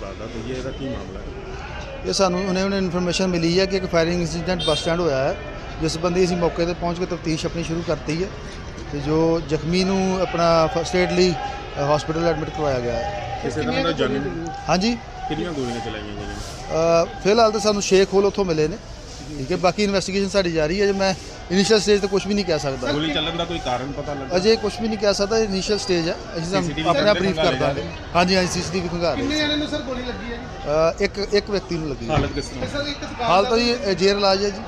ਵਾਰਦਾਤ ਹੋਈ ਹੈ ਇਹਦਾ ਕੀ ਮਾਮਲਾ ਹੈ? ਇਹ ਸਾਨੂੰ ਉਹਨੇ ਉਹਨੇ ਇਨਫੋਰਮੇਸ਼ਨ ਮਿਲੀ ਹੈ ਕਿ ਇੱਕ ਫਾਇਰਿੰਗ ਇਨਸੀਡੈਂਟ ਬੱਸ ਸਟੈਂਡ ਹੋਇਆ ਹੈ ਜਿਸ ਬੰਦੇ ਅਸੀਂ ਮੌਕੇ ਤੇ ਪਹੁੰਚ ਕੇ ਤਫਤੀਸ਼ ਆਪਣੀ ਸ਼ੁਰੂ ਕਰਤੀ ਹੈ ਤੇ ਜੋ ਜ਼ਖਮੀ ਨੂੰ ਆਪਣਾ ਫਸਟ ਏਡ ਲਈ ਹਸਪੀਟਲ ਐਡਮਿਟ ਕਰਵਾਇਆ ਗਿਆ ਹੈ। ਕਿਸੇ ਦਾ ਮੈਨੂੰ ਹਾਂਜੀ। ਕਿੰਨੀਆਂ ਗੋਲੀਆਂ ਚਲਾਈਆਂ ਗਈਆਂ? ਫਿਲਹਾਲ ਤਾਂ ਸਾਨੂੰ ਸ਼ੇਖ ਖੋਲ ਉੱਥੋਂ ਮਿਲੇ ਨੇ। ਠੀਕ ਹੈ ਬਾਕੀ ਇਨਵੈਸਟੀਗੇਸ਼ਨ ਸਾਡੀ ਜਾਰੀ ਹੈ ਜੇ ਮੈਂ ਇਨੀਸ਼ੀਅਲ ਸਟੇਜ ਤੇ ਕੁਝ ਵੀ ਨਹੀਂ ਕਹਿ ਸਕਦਾ। ਗੋਲੀ ਚੱਲਣ ਦਾ ਕੋਈ ਕਾਰਨ ਪਤਾ ਲੱਗਾ? ਅਜੇ ਕੁਝ ਵੀ ਨਹੀਂ ਕਹਿ ਸਕਦਾ ਇਨੀਸ਼ੀਅਲ ਸਟੇਜ ਹੈ। ਅਸੀਂ ਤੁਹਾਨੂੰ ਆਪਣਾ ਬਰੀਫ ਕਰ ਦਾਂਗੇ। ਹਾਂਜੀ ਹਾਂਜੀ ਸੀਸੀਟੀਵੀ ਖੰਗਾ ਰਹੇ ਕਿੰਨੇ ਜਣੇ ਨੂੰ ਸਰ ਗੋਲੀ ਲੱਗੀ ਹੈ ਜੀ? ਇੱਕ ਇੱਕ ਵਿਅਕਤੀ ਨੂੰ ਲੱਗੀ ਹੈ। ਹਾਲਤ ਕਿਸ ਤਰ੍ਹਾਂ? ਸਰ ਇੱਕ ਦੁਕਾਨ ਹਾਲ ਤਾਂ ਜੀ ਜੇਰ ਇਲਾਜ ਹੈ ਜੀ।